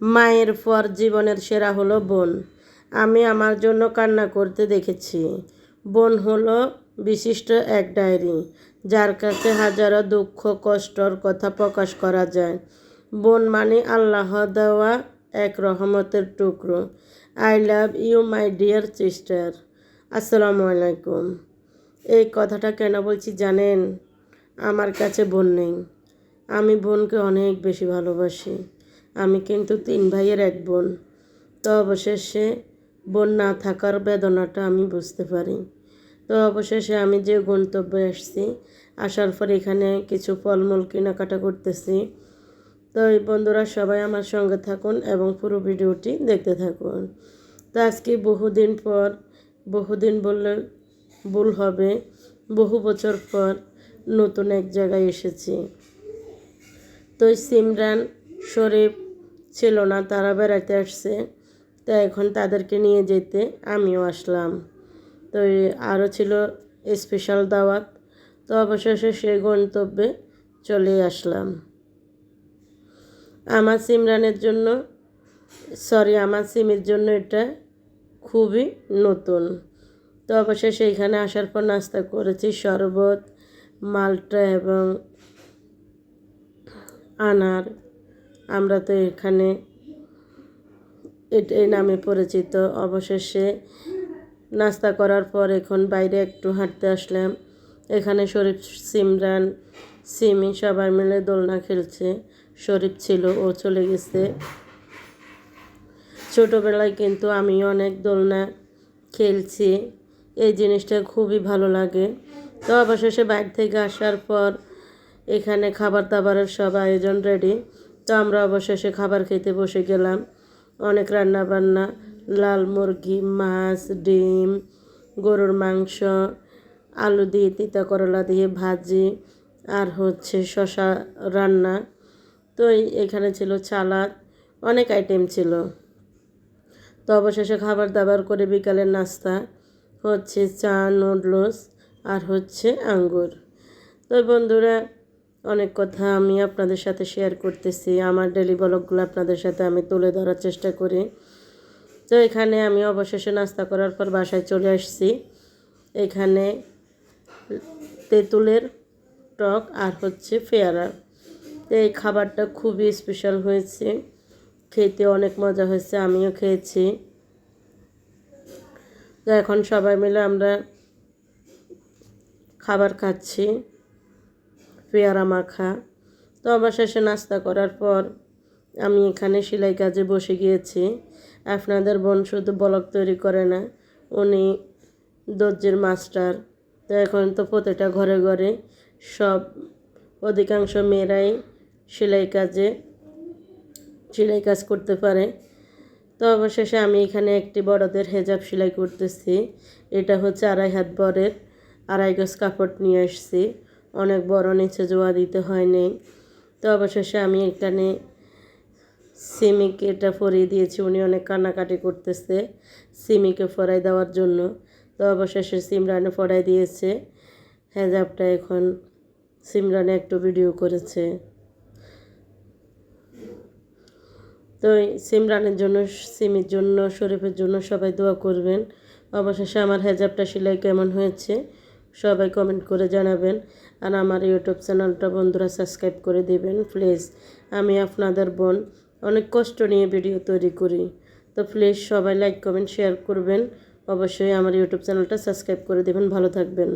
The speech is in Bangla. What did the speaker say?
মায়ের পর জীবনের সেরা হলো বোন। আমি আমার জন্য কান্না করতে দেখেছি। বোন হলো বিশিষ্ট এক ডায়েরি, যার কাছে হাজারো দুঃখ, কষ্টর কথা প্রকাশ করা যায়। বোন মানে আল্লাহ দেওয়া এক রহমতের টুকরো। I love you, my dear sister. আসসালামু আলাইকুম। এই কথাটা কেন বলছি জানেন? আমার কাছে বোন নেই। আমি বোনকে অনেক বেশি ভালোবাসি। আমি কিন্তু তিন ভাইয়ের এক বোন। তো অবশেষে বোন না থাকার বেদনাটা আমি বুঝতে পারি। তো অবশেষে আমি যে গন্তব্যে আসছি, আসার পর এখানে কিছু ফলমূল কেনাকাটা করতেছি। তো এই বন্ধুরা সবাই আমার সঙ্গে থাকুন এবং পুরো ভিডিওটি দেখতে থাকুন। তো আজকে বহুদিন পর, বহুদিন বললে ভুল হবে, বহু বছর পর নতুন এক জায়গায় এসেছি। তো সিমরান শরীফ ছিল না, তারা বেড়াতে আসছে। তো এখন তাদেরকে নিয়ে যেতে আমিও আসলাম। তো আরও ছিল স্পেশাল দাওয়াত। তো অবশেষে সেই গন্তব্যে চলে আসলাম। আমার সিমরানের জন্য সরি আমার সিমের জন্য এটা খুবই নতুন। তো অবশেষে এখানে আসার পর নাস্তা করেছি, শরবত, মালটা এবং আনার। আমরা তো এখানে এই নামে পরিচিত। অবশেষে নাস্তা করার পর এখন বাইরে একটু হাঁটতে আসলাম। এখানে শরীফ, সিমরান, সিমি সবাই মিলে দোলনা খেলছে। শরীফ ছিল, ও চলে গেছে। ছোটোবেলায় কিন্তু আমি অনেক দোলনা খেলছি। এই জিনিসটা খুবই ভালো লাগে। তো অবশেষে বাইরে থেকে আসার পর এখানে খাবার দাবারের সব আয়োজন রেডি তো আমরা অবশেষে খাবার খেতে বসে গেলাম। অনেক রান্না বান্না লাল মুরগি, মাছ, ডিম, গরুর মাংস, আলু দিয়ে তিতা করলা দিয়ে ভাজি, আর হচ্ছে শশা রান্না। তো এখানে ছিল চালাদ, অনেক আইটেম ছিল। তো অবশেষে খাবার দাবার করে বিকালের নাস্তা, হচ্ছে চা, নুডলস, আর হচ্ছে আঙ্গুর। তো বন্ধুরা অনেক কথা আমি আপনাদের সাথে শেয়ার করতেছি। আমার ডেলি ব্লগগুলো আপনাদের সাথে আমি তুলে ধরার চেষ্টা করি। তো এখানে আমি অবশেষে নাস্তা করার পর বাসায় চলে আসছি। এখানে তেঁতুলের টক আর হচ্ছে ফেয়ারা এই খাবারটা খুবই স্পেশাল হয়েছে। খেতে অনেক মজা হয়েছে, আমিও খেয়েছি। তো এখন সবাই মিলে আমরা খাবার খাচ্ছি। পেয়ারা মাখা তো অবশেষে নাস্তা করার পর আমি এখানে সেলাই কাজে বসে গিয়েছি। আপনাদের বোন শুধু ব্লগ তৈরি করে না, উনি দর্জির মাস্টার। তো এখন তো প্রতিটা ঘরে ঘরে সব অধিকাংশ মেয়েরাই সেলাই কাজে, সেলাই কাজ করতে পারে। তো অবশেষে আমি এখানে একটি বড়দের হেজাব সেলাই করতেছি। এটা হচ্ছে আড়াই হাত বরের আড়াই গজ কাপড় নিয়ে আসছি। অনেক বড় নিচে জোয়া দিতে হয়নি তো অবশেষে আমি এখানে সিমিকে এটা ফরিয়ে দিয়েছি। উনি অনেক কান্নাকাটি করতেছে সিমিকে ফরাই দেওয়ার জন্য। তো অবশেষে সিমরানে ফরাই দিয়েছে। হেজাবটা এখন সিমরানে একটু ভিডিও করেছে। তো সিমরানের জন্য, সিমির জন্য, শরীফের জন্য সবাই দোয়া করবেন। অবশেষে আমার হেজাবটা সেলাই কেমন হয়েছে? সবাই কমেন্ট করে জানাবেন। আর আমার ইউটিউব চ্যানেলটা বন্ধুরা সাবস্ক্রাইব করে দেবেন প্লিজ আমি আপনাদের বোন, অনেক কষ্ট নিয়ে ভিডিও তৈরি করি। তো প্লিজ সবাই লাইক কমেন্ট শেয়ার করবেন। অবশ্যই আমার ইউটিউব চ্যানেলটা সাবস্ক্রাইব করে দেবেন। ভালো থাকবেন।